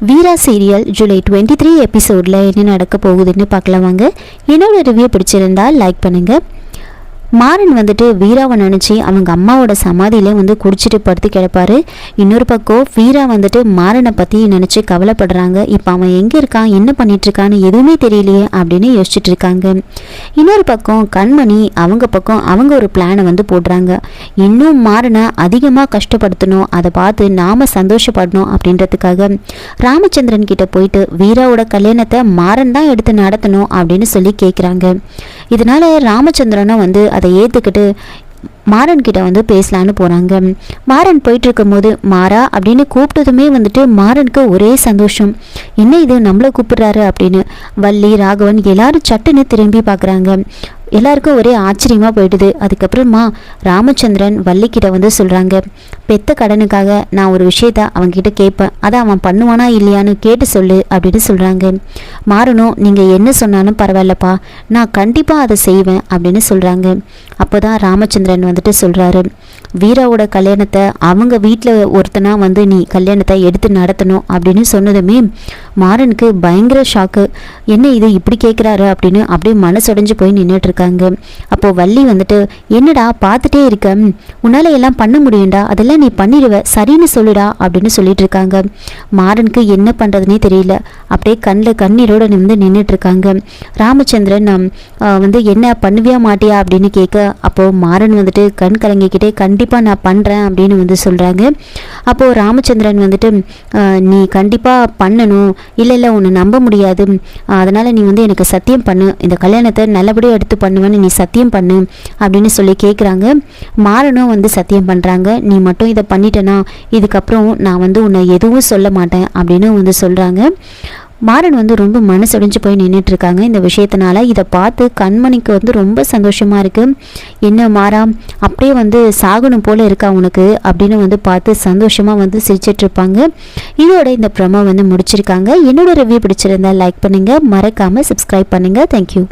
Veera serial July twenty three எபிசோடில் என்ன நடக்க போகுதுன்னு பார்க்கலாம் வாங்க என்னோட ரிவ்யூ பிடிச்சிருந்தா லைக் பண்ணுங்கள் மாறன் வந்துட்டு வீராவை நினச்சி அவங்க அம்மாவோட சமாதியிலே வந்து குடிச்சிட்டு படுத்து கிடப்பாரு. இன்னொரு பக்கம் வீரா வந்துட்டு மாறனை பற்றி நினச்சி கவலைப்படுறாங்க. இப்போ அவன் எங்கே இருக்கான்? என்ன பண்ணிட்டு இருக்கான்னு எதுவுமே தெரியலையே அப்படின்னு யோசிச்சுட்டு இருக்காங்க. இன்னொரு பக்கம் கண்மணி அவங்க பக்கம் அவங்க ஒரு பிளானை வந்து போடுறாங்க. இன்னும் மாறனை அதிகமாக கஷ்டப்படுத்தணும். அதை பார்த்து நாம் சந்தோஷப்படணும் அப்படின்றதுக்காக ராமச்சந்திரன் கிட்ட போயிட்டு வீராவோட கல்யாணத்தை மாறன் தான் எடுத்து நடத்தணும் அப்படின்னு சொல்லி கேட்குறாங்க இதனால ராமச்சந்திரனை வந்து அதை ஏற்றுக்கிட்டு மாறன் கிட்ட வந்து பேசலான்னு போகிறாங்க மாறன் போயிட்டு இருக்கும்போது மாறா? அப்படின்னு கூப்பிட்டதுமே வந்துட்டு மாறனுக்கு ஒரே சந்தோஷம். என்ன இது? நம்மளை கூப்பிடுறாரு? அப்படின்னு வள்ளி ராகவன் எல்லாரும் சட்டுன்னு திரும்பி பார்க்குறாங்க. எல்லாருக்கும் ஒரே ஆச்சரியமாக போயிடுது. அதுக்கப்புறமா ராமச்சந்திரன் வள்ளிக்கிட்ட வந்து சொல்கிறாங்க பெத்த கடனுக்காக நான் ஒரு விஷயத்த அவன்கிட்ட கேட்பேன். அதை அவன் பண்ணுவானா இல்லையான்னு கேட்டு சொல்லு அப்படின்னு சொல்கிறாங்க மாறணும் நீங்கள் என்ன சொன்னாலும் பரவாயில்லப்பா. நான் கண்டிப்பாக அதை செய்வேன் அப்படின்னு சொல்கிறாங்க அப்போ தான் ராமச்சந்திரன் வந்துட்டு சொல்கிறாரு வீராவோட கல்யாணத்தை அவங்க வீட்டில் ஒருத்தனா வந்து நீ கல்யாணத்தை எடுத்து நடத்தணும் அப்படின்னு சொன்னதுமே மாறனுக்கு பயங்கர ஷாக்கு என்ன இது இப்படி கேட்குறாரு அப்படின்னு அப்படியே மனசுடைஞ்சு போய் நின்றுட்டு இருக்காங்க அப்போது வள்ளி வந்துட்டு என்னடா பார்த்துட்டே இருக்க? உன்னால் எல்லாம் பண்ண முடியும்டா? அதெல்லாம் நீ பண்ணிடுவ. சரின்னு சொல்லுடா அப்படின்னு சொல்லிட்டு இருக்காங்க மாறனுக்கு என்ன பண்ணுறதுனே தெரியல. அப்படியே கண்ணில் கண்ணீரோட வந்து நின்றுட்டு இருக்காங்க ராமச்சந்திரன் வந்து என்ன பண்ணுவியா மாட்டியா? அப்படின்னு கேட்க அப்போது மாறன் வந்துட்டு கண் கலங்கிக்கிட்டே கண்டிப்பாக நான் பண்ணுறேன் அப்படின்னு வந்து சொல்கிறாங்க அப்போது ராமச்சந்திரன் வந்துட்டு நீ கண்டிப்பாக பண்ணணும். இல்லை இல்லை உன்னை நம்ப முடியாது. அதனால் நீ வந்து எனக்கு சத்தியம் பண்ணு. இந்த கல்யாணத்தை நல்லபடியாக எடுத்து பண்ணுவேன்னு நீ சத்தியம் பண்ணு அப்படின்னு சொல்லி கேட்குறாங்க மாறனும் வந்து சத்தியம் பண்ணுறாங்க நீ மட்டும் இதை பண்ணிட்டேனா இதுக்கப்புறம் நான் வந்து உன்னை எதுவும் சொல்ல மாட்டேன் அப்படின்னு வந்து சொல்கிறாங்க மாறன் வந்து ரொம்ப மனசொடைஞ்சு போய் நின்றுட்டு இருக்காங்க இந்த விஷயத்தினால. இதை பார்த்து கண்மணிக்கு வந்து ரொம்ப சந்தோஷமாக இருக்குது என்ன மாறா அப்படியே வந்து சாகணும் போல் இருக்கா உனக்கு? அப்படின்னு வந்து பார்த்து சந்தோஷமாக வந்து சிரிச்சிட்ருப்பாங்க. இதோட இந்த ப்ரமோ வந்து முடிச்சிருக்காங்க. என்னோட ரிவ்யூ பிடிச்சிருந்தா லைக் பண்ணுங்கள் மறக்காமல் சப்ஸ்கிரைப் பண்ணுங்கள் தேங்க்யூ